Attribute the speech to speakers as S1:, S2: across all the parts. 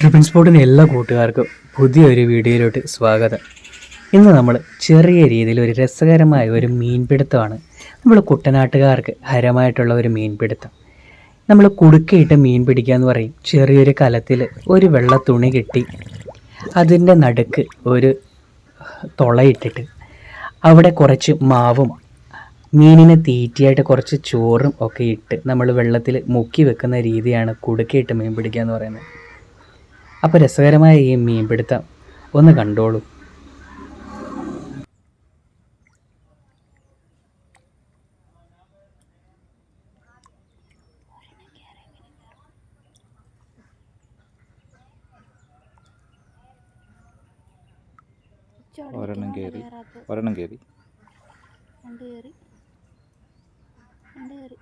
S1: ട്രിപ്പിൻ സ്പോട്ടിന് എല്ലാ കൂട്ടുകാർക്കും പുതിയൊരു വീഡിയോയിലോട്ട് സ്വാഗതം. ഇന്ന് നമ്മൾ ചെറിയ രീതിയിൽ ഒരു രസകരമായ ഒരു മീൻപിടുത്തമാണ്. നമ്മൾ കുട്ടനാട്ടുകാർക്ക് ഹരമായിട്ടുള്ള ഒരു മീൻപിടുത്തം. നമ്മൾ കുടുക്കയിട്ട് മീൻ പിടിക്കുക എന്ന് പറയും. ചെറിയൊരു കലത്തിൽ ഒരു വെള്ള തുണി കെട്ടി അതിന്റെ നടുക്ക് ഒരു തുളയിട്ടിട്ട് അവിടെ കുറച്ച് മാവും മീനിനെ തീറ്റയായിട്ട് കുറച്ച് ചോറും ഒക്കെ ഇട്ട് നമ്മൾ വെള്ളത്തിൽ മുക്കി വെക്കുന്ന രീതിയാണ് കുടുക്കയിട്ട് മീൻ പിടിക്കുക എന്ന് പറയുന്നത്. അപ്പോൾ രസകരമായ ഈ മീൻപിടുത്തം. ഒന്ന് കണ്ടോളൂ.
S2: ഒരെണ്ണം കയറി ഒരെണ്ണം കയറി
S3: രണ്ട് കയറി രണ്ട് കയറി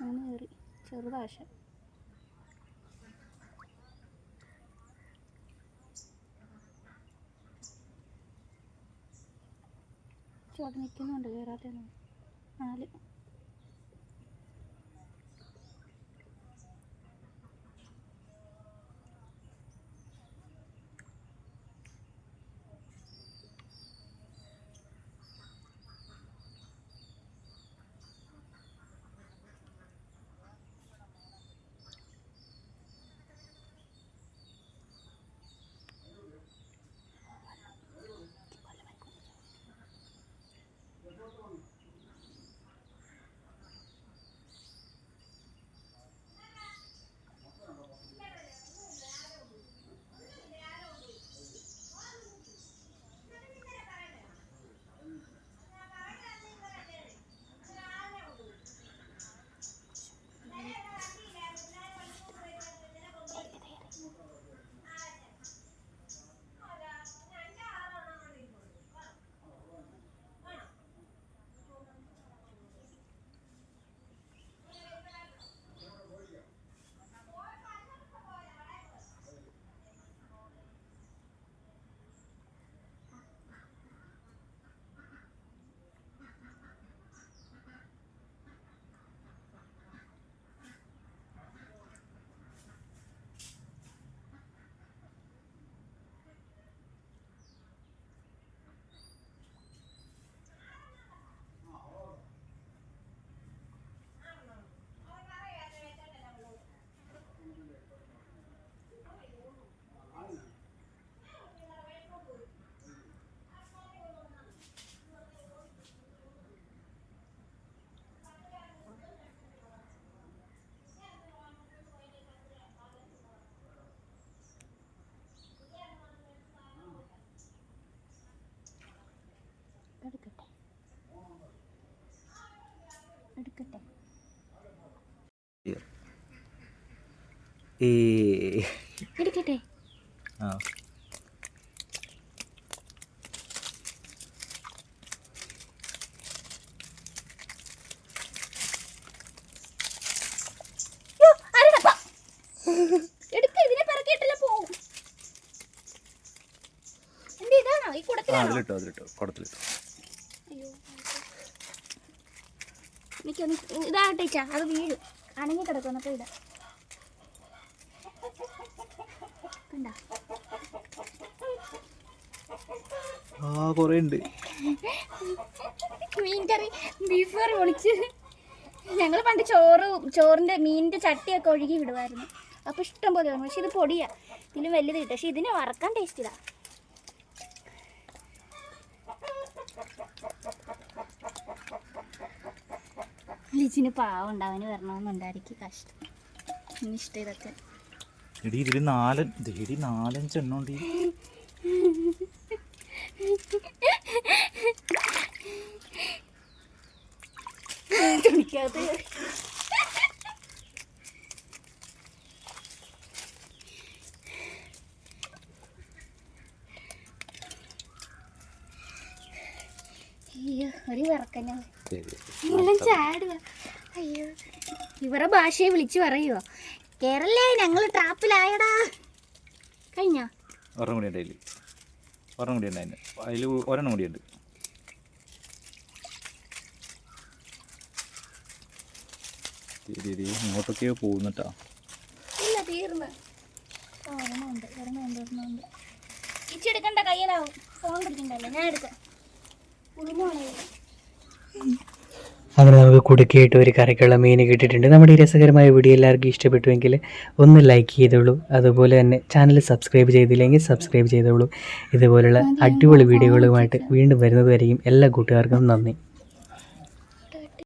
S3: മൂന്ന് കയറി ചെറുതാശ. ചോട്ട് നിൽക്കുന്നുണ്ട് കയറാത്ത നാല്.
S2: ഈ
S3: എടുക്കട്ടെ
S2: ആ. അതിലിട്ടോ അതിലിട്ടോ കുടത്തിലിട്ടോ.
S3: ഇതാകട്ടെ അത് വീഴും. അണങ്ങി കിടക്കും എന്നിട്ട് ഇടാം.
S2: ആ കൊറേ ഉണ്ട്
S3: മീൻ കറി ബീഫ് കറി ഒളിച്ച് ഞങ്ങൾ പണ്ട് ചോറ് ചോറിന്റെ മീനിന്റെ ചട്ടിയൊക്കെ ഒഴുകി വിടുമായിരുന്നു അപ്പൊ ഇഷ്ടം പോലെ പക്ഷെ ഇത് പൊടിയാ. ഇതിലും വലുത് കിട്ടും. പക്ഷെ ഇതിനെ വറക്കാൻ ടേസ്റ്റ് ഇതാ ലിജിന് പാവം ഉണ്ടാവന് വരണമെന്നുണ്ടായിരിക്കും കഷ്ടം. ഇഷ്ടം ഇതൊക്കെ.
S2: എടി ഇതിൽ നാല് ഉണ്ട് ഈ.
S3: തുണിക്കകത്ത് കയറി. അയ്യോ ഒരു വിറക്കന്നെ
S2: ശരി.
S3: എല്ലാം ചാടുക അയ്യോ ഇവരെ ഭാഷയെ വിളിച്ചു പറയുവോ കേരളേ ഞങ്ങൾ ട്രാപ്പിലായടാ. കഴിഞ്ഞോ?
S2: ഒരെണ്ണം കൂടി ഉണ്ട് അതിൽ ഒരെണ്ണം കൂടി ഉണ്ട് അതിന്. അതിൽ ഒരെണ്ണം കൂടി ഉണ്ട്. ഇങ്ങോട്ടൊക്കെയോ പോകുന്നിട്ടാ.
S3: ഇല്ല തീർന്ന്. ഒരെണ്ണമുണ്ട് ഒരെണ്ണമുണ്ട് ഒരെണ്ണമുണ്ട് ഇച്ചി എടുക്കണ്ട കയ്യിലാവും. ഫോൺ പിടിക്കണ്ടല്ലേ ഞാൻ എടുക്കാം. ഉറുമാണേ
S1: അങ്ങനെ നമുക്ക് കുടുക്കിയിട്ട് ഒരു കറിക്കുള്ള മീൻ കിട്ടിയിട്ടുണ്ട്. നമ്മുടെ ഈ രസകരമായ വീഡിയോ എല്ലാവർക്കും ഇഷ്ടപ്പെട്ടുവെങ്കിൽ ഒന്ന് ലൈക്ക് ചെയ്തോളൂ. അതുപോലെ തന്നെ ചാനൽ സബ്സ്ക്രൈബ് ചെയ്തില്ലെങ്കിൽ സബ്സ്ക്രൈബ് ചെയ്തോളൂ. ഇതുപോലുള്ള അടിപൊളി വീഡിയോകളുമായിട്ട് വീണ്ടും വരുന്നതുവരെയും എല്ലാ കൂട്ടുകാർക്കും നന്ദി.